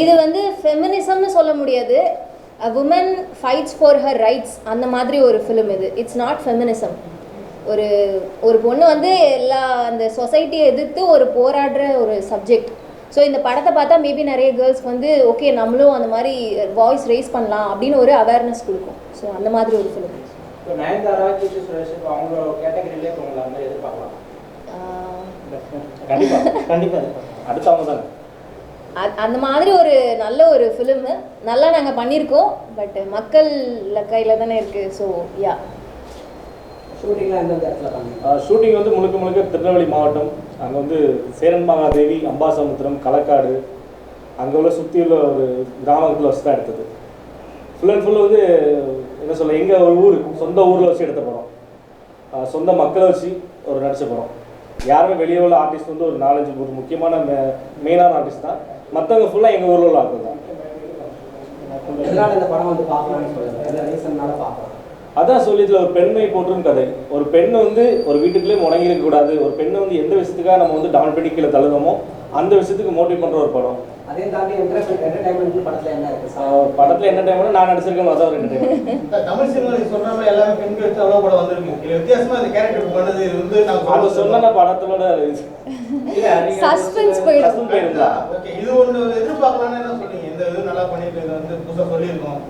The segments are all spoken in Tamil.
இது வந்து ஃபெமினிசம்னு சொல்ல முடியாது. Woman fights for her rights அந்த மாதிரி ஒரு ஃபிலிம் இது. இட்ஸ் நாட் ஃபெமினிசம் ஒரு ஒரு பொண்ணு வந்து எல்லா அந்த சொசைட்டியை எதிர்த்து ஒரு போராடுற ஒரு சப்ஜெக்ட் ஸோ இந்த படத்தை பார்த்தா மேபி நிறைய கேர்ள்ஸ்க்கு வந்து ஓகே நம்மளும் அந்த மாதிரி வாய்ஸ் ரைஸ் பண்ணலாம் அப்படின்னு ஒரு அவேர்னஸ் கொடுக்கும். ஸோ அந்த மாதிரி ஒரு ஃபிலிம் இப்போ நயன்தாரா கீர்த்தி சுரேஷ் இப்போ அவங்களோட கேட்டகரியிலே இப்போ உங்களை வந்து எதிர்பார்க்கலாம் கண்டிப்பா கண்டிப்பா அடுத்து அவங்க தானே. அந்த மாதிரி ஒரு நல்ல ஒரு ஃபிலிமு நல்லா நாங்கள் பண்ணியிருக்கோம் பட் மக்கள் கையில் தானே இருக்குது ஸோ யா ஷூட்டிங் வந்து முழுக்க முழுக்க திருநெல்வேலி மாவட்டம். அங்கே வந்து சேரன் மகாதேவி அம்பாசமுத்திரம் களக்காடு அங்கே உள்ள சுற்றி உள்ள ஒரு கிராமத்தில் வச்சு தான் எடுத்தது. ஃபுல் அண்ட் ஃபுல் வந்து என்ன சொல்ல எங்கள் ஒரு ஊர் சொந்த ஊரில் வச்சு எடுத்த படம். சொந்த மக்களை வச்சு ஒரு நடிச்ச படம். யாருமே வெளியே உள்ள ஆர்டிஸ்ட் வந்து ஒரு நாலஞ்சு ஒரு முக்கியமான மெயினான ஆர்டிஸ்ட் தான். மற்றவங்க ஃபுல்லாக எங்கள் ஊரில் உள்ள ஆட்கள் தான். அதான் சொல்லி இதுல ஒரு பெண்மை போற்றும் கதை. ஒரு பெண் வந்து ஒரு வீட்டுக்குள்ளே முடங்கி இருக்க கூடாது. ஒரு பெண்ணை வந்து எந்த விஷயத்துக்காக நம்ம வந்து டவுன் பண்ணி கீழே தள்ளுறோமோ அந்த விஷயத்துக்கு மோட்டிவ் பண்ற ஒரு படம். அதையும் தாண்டி என்டர்டைன்மெண்ட் படத்துல என்ன இருக்கு படத்துல என்ன டைம் நான் நடிச்சிருக்கேன் அதான் ஒரு. இந்த தமிழ் சினிமா எல்லாமே பெண்கள் அவ்வளோ படம் வந்திருக்கு. இதுல வித்தியாசமா இந்த கேரக்டர் பண்ணது இது வந்து நான் அது சொன்ன படத்தோட சஸ்பென்ஸ் போயிருந்தா ஓகே இது ஒன்று எதிர்பார்க்கலாம்னு என்ன சொன்னீங்க? இந்த இது நல்லா பண்ணிட்டு இதை வந்து புதுசாக சொல்லியிருக்கோம்.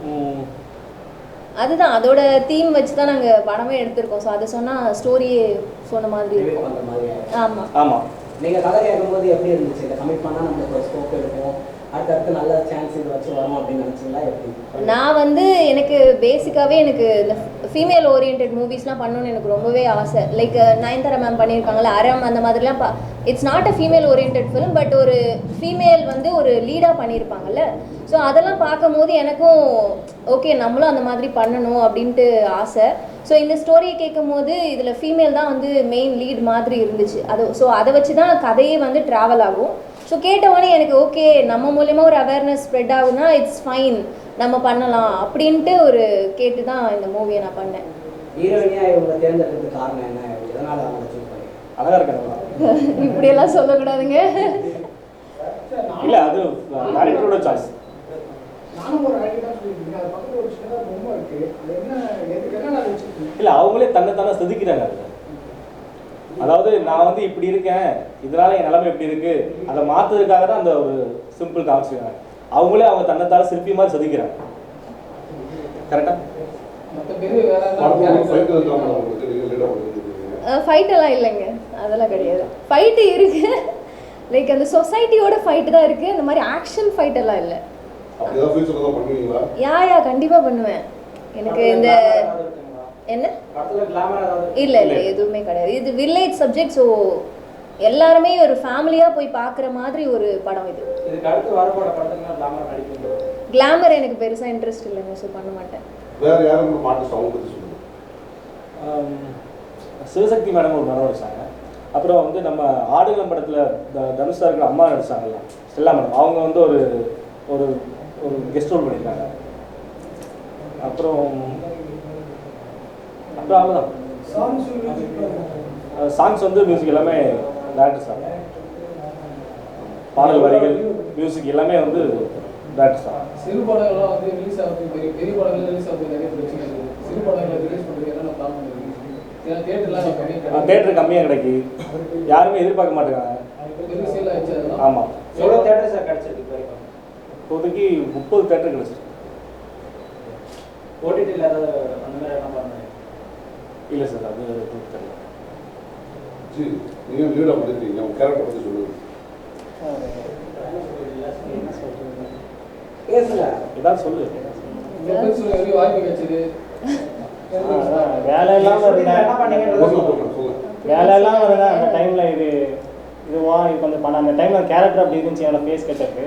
அதுதான் அதோட தீம் வச்சு தான் நாங்கள் படமே எடுத்திருக்கோம். ஸோ அதை சொன்னால் ஸ்டோரியே சொன்ன மாதிரி இருக்கும். பண்ற மாதிரி ஆமாம் ஆமா. நீங்க கதை கேட்கும்போது எப்படி இருந்துச்சு? இதை கமிட் பண்ணா நம்மளுக்கு ஒரு ஸ்கோப் இருக்கும் அடுத்தடுத்து நல்ல சான்ஸ் இது வச்சு வரும் அப்படின்னு நினைச்சீங்களா எப்படி? நான் வந்து எனக்கு பேசிக்காகவே எனக்கு இந்த ஃபீமேல் ஓரியன்ட் மூவிஸ்லாம் பண்ணணும்னு எனக்கு ரொம்பவே ஆசை. லைக் நயன்தாரா மேம் பண்ணியிருக்காங்கல்ல அறம் அந்த மாதிரிலாம் பா it's not a female orient film but ஒரு ஃபீமேல் வந்து ஒரு லீடாக பண்ணியிருப்பாங்கல்ல. ஸோ அதெல்லாம் பார்க்கும்போது எனக்கும் ஓகே நம்மளும் அந்த மாதிரி பண்ணணும் அப்படின்ட்டு ஆசை. ஸோ இந்த ஸ்டோரியை கேட்கும் போது இதில் ஃபீமேல் தான் வந்து மெயின் லீட் மாதிரி இருந்துச்சு. அது ஸோ அதை வச்சு தான் கதையே வந்து ட்ராவல் ஆகும். ஸோ கேட்டவொடனே எனக்கு ஓகே நம்ம மூலயமா ஒரு அவேர்னஸ் ஸ்ப்ரெட் ஆகுதுன்னா இட்ஸ் ஃபைன் நம்ம பண்ணலாம் அப்படின்ட்டு ஒரு கேட்டு தான் இந்த மூவியை நான் பண்ணேன். இப்படியெல்லாம் சொல்லக்கூடாதுங்க. இல்ல அது டேரக்டரோட சாய்ஸ் இல்ல அவங்களே தன்னை தானே செதுக்கிறாங்க அதாவது நான் வந்து இப்படி இருக்கேன் இதனால என் நிலைமை இப்படி இருக்கு அதை மாத்துறதுக்காக தான் அந்த ஒரு சிம்பிள் காமிச்சிருக்காங்க அவங்களே அவங்க தன்னைத்தால சிற்பி மாதிரி செதுக்கிறாங்க. கரெக்டா ஃபைட் எல்லாம் இல்லைங்க. அதெல்லாம் கிடையாது. ஃபைட்டு இருக்கு. லைக் அந்த சொசைட்டியோட ஃபைட்டு தான் இருக்கு. இந்த மாதிரி ஆக்ஷன் ஃபைட் எல்லாம் இல்லை. யா யா கண்டிப்பாக பண்ணுவேன். எனக்கு இந்த என்ன? இல்லை இல்லை எதுவுமே கிடையாது. இது வில்லேஜ் சப்ஜெக்ட் ஸோ எல்லாருமே ஒரு ஃபேமிலியாக போய் பார்க்குற மாதிரி ஒரு படம் இது. இதுக்கு அடுத்து வரப்போற படத்துல கிளாமர் எனக்கு பெருசாக இன்ட்ரெஸ்ட் இல்லைங்க ஸோ பண்ண மாட்டேன். வேற யாரும் ஆர்டிஸ்ட் அவங்க பத்தி சொல்லுங்க? ஆம், சிவசக்தி மேடம் ஒரு படம் நடிச்சாங்க. அப்புறம் வந்து நம்ம ஆடுகளம் படத்தில் த தனுஷ் சார் இருக்கிற அம்மா நடிச்சாங்கல்ல ஸ்டெல்லா மேடம் அவங்க வந்து ஒரு ஒரு ஒரு கெஸ்ட் ரோல் பண்ணியிருக்காங்க. அப்புறம் அப்புறம் அவ்வளோதான் சாங்ஸ் மியூசிக் சாங்ஸ் வந்து மியூசிக் எல்லாமே டேரக்டர் சார் பாடல் வரிகள் மியூசிக் எல்லாமே வந்து டேரக்டர் சார் சிறு படங்கள்லாம் வந்து ரிலீஸ் ஆகுது. பெரிய பெரிய படங்கள் ரிலீஸ் ஆகுது நிறைய பிரச்சனை இருக்குது சிறு படங்களை ரிலீஸ் பண்ணுறது என்னென்ன ப்ராப்ளம் கம்மியாக தேட்டர் கம்மியாக கிடைக்கி யாருமே எதிர்பார்க்க மாட்டேங்கிறாங்க. ஆமாம் எவ்வளோ தேட்டர் சார் கிடைச்சிருக்கு இப்போதைக்கு முப்பது தேட்டர் கிடச்சிருக்கு. ஓடிடியில் ஏதாவது அந்த மாதிரி என்ன பண்ணுறேன் இல்லை சார் அது தெரியல. ஜி நீங்க லீடா பண்ணிருக்கீங்க உங்க கேரக்டர் பத்தி சொல்லுங்க. பேசுங்க ஏதாவது சொல்லு. எப்படி வாய்ப்பு கிடைச்சது? வேலை இல்லாமல் இருந்தேன் வேலை இல்லாமல் இருந்தேன் அந்த டைமில் இது இதுவா இது கொஞ்சம் பண்ண அந்த டைமில் கேரக்டர் அப்படி இருந்துச்சு என்னோட ஃபேஸ் கட்டருக்கு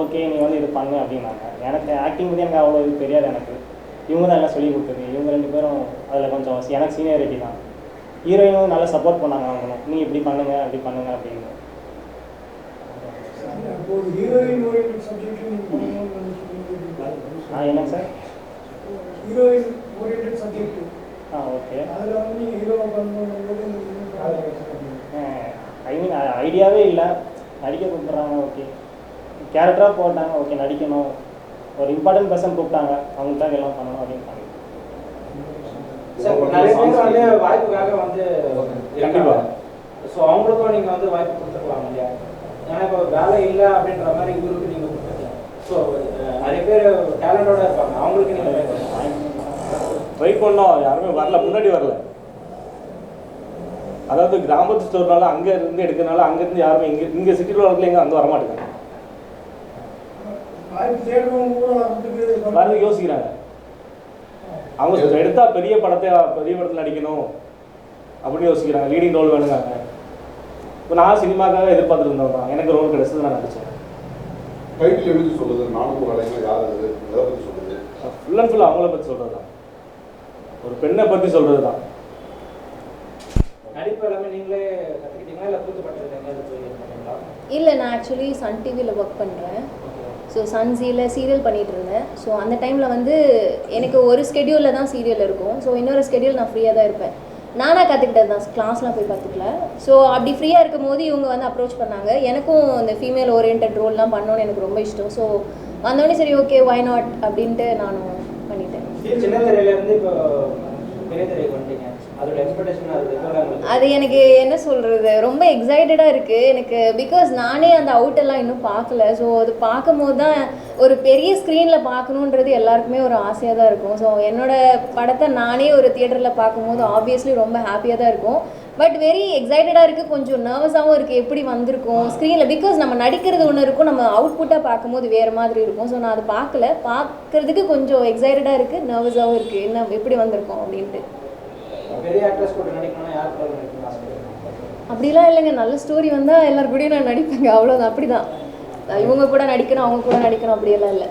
ஓகே நீ வந்து இது பண்ணு அப்படின்னாங்க. எனக்கு ஆக்டிங் பற்றி எனக்கு அவ்வளோ இது தெரியாது எனக்கு. இவங்க தான் எல்லாம் சொல்லி கொடுத்தது. இவங்க ரெண்டு பேரும் கொஞ்சம் எனக்கு சீனியாரிட்டி தான். ஹீரோயினும் நல்லா சப்போர்ட் பண்ணாங்க அவங்களும். நீ இப்படி பண்ணுங்க அப்படி பண்ணுங்க அப்படின்னு. ஹீரோயின் ஆ என்ன சார்? ஹீரோயின் ஓரியன்ட் சப்ஜெக்ட் ஆ ஓகே. அதில் வந்து நீங்கள் ஹீரோவை பண்ணணுங்கிறது ஐ மீன் ஐடியாவே இல்லை. நடிக்க கூப்பிட்றாங்க ஓகே கேரக்டராக போட்டாங்க ஓகே நடிக்கணும். ஒரு இம்பார்ட்டன்ட் பர்சன் கூப்பிட்டாங்க அவங்களுக்காக எல்லாம் பண்ணணும் அப்படின்னு நிறைய பேர் வந்து வாய்ப்புக்காக வந்து கண்டிப்பா. ஸோ அவங்களுக்கும் நீங்கள் வந்து வாய்ப்பு கொடுத்துருக்கலாம் இல்லையா? ஏன்னா இப்போ வேலை இல்லை அப்படின்ற மாதிரி இவருக்கு நீங்கள் கொடுத்துருக்கீங்க ஸோ நிறைய பேர் டேலண்டோட இருப்பாங்க. அவங்களுக்கு நீங்கள் ட்ரை பண்ணோம். யாருமே வரல. முன்னாடி வரல. அதாவது கிராமத்து ஸ்டோர்னால அங்க இருந்து எடுக்கிறனால அங்க இருந்து யாருமே இங்க இங்க சிட்டில வரல எங்க அங்க வர மாட்டேங்க வரது யோசிக்கிறாங்க. அவங்க சொல்ற, எடுத்தா பெரிய படத்தை பெரிய படத்துல நடிக்கணும் அப்படின்னு யோசிக்கிறாங்க. லீடிங் ரோல் வேணுங்காங்க இப்போ நான் சினிமாக்காக எதிர்பார்த்துட்டு இருந்தவன் தான். எனக்கு ரோல் கிடைச்சது நான் நடிச்சேன். டைட்டில் எழுதி சொல்லுது? நானும் கலைஞர் யார் அது? எதை பற்றி சொல்லுது? ஃபுல் அண்ட் ஃபுல் அவங்கள பற்றி சொல்றது தான் ஒரு பெண்ணை பற்றி சொல்றது தான் நடிப்பு எல்லாமே நீங்களே கற்றுக்கிட்டீங்களா இல்லை இது பண்ணீங்களா? இல்லை நான் ஆக்சுவலி சன் டிவியில் ஒர்க் பண்ணுறேன் ஸோ சன்சியில் சீரியல் பண்ணிகிட்டு இருந்தேன் ஸோ அந்த டைமில் வந்து எனக்கு ஒரு ஸ்கெடியூலில் தான் சீரியல் இருக்கும். ஸோ இன்னொரு ஸ்கெடியூல் நான் ஃப்ரீயாக தான் இருப்பேன். நானாக கற்றுக்கிட்டது தான். கிளாஸ்லாம் போய் கற்றுக்கல ஸோ அப்படி ஃப்ரீயாக இருக்கும் போது இவங்க வந்து அப்ரோச் பண்ணாங்க. எனக்கும் இந்த ஃபீமேல் ஓரியன்ட் ரோல்லாம் பண்ணணும்னு எனக்கு ரொம்ப இஷ்டம். ஸோ வந்தோடனே சரி ஓகே வை நாட் அப்படின்ட்டு நானும் பண்ணிட்டேன். அது எனக்கு என்ன சொல்கிறது ரொம்ப எக்ஸைட்டடாக இருக்குது எனக்கு பிகாஸ் நானே அந்த அவுட் எல்லாம் இன்னும் பார்க்கல. ஸோ அது பார்க்கும்போது தான் ஒரு பெரிய ஸ்க்ரீனில் பார்க்கணுன்றது எல்லாருக்குமே ஒரு ஆசையாக தான் இருக்கும். ஸோ என்னோட படத்தை நானே ஒரு தியேட்டரில் பார்க்கும்போது ஆப்வியஸ்லி ரொம்ப ஹாப்பியாக தான் இருக்கும். பட் வெரி எக்ஸைட்டடாக இருக்குது கொஞ்சம் நர்வஸாகவும் இருக்குது எப்படி வந்திருக்கும் ஸ்க்ரீனில் பிகாஸ் நம்ம நடிக்கிறது ஒன்று இருக்கும். நம்ம அவுட்புட்டாக பார்க்கும்போது வேறு மாதிரி இருக்கும். ஸோ நான் அதை பார்க்கல. பார்க்குறதுக்கு கொஞ்சம் எக்ஸைட்டடாக இருக்குது நர்வஸாகவும் இருக்குது என்ன எப்படி வந்திருக்கோம் அப்படின்ட்டு. அப்படிலாம் இல்லைங்க. நல்ல ஸ்டோரி வந்தால் எல்லார் கூடயும் நான் நடிப்பேங்க. அவ்வளோதான் அப்படி தான் இவங்க கூட நடிக்கணும் அவங்க கூட நடிக்கணும் அப்படியெல்லாம் இல்லை.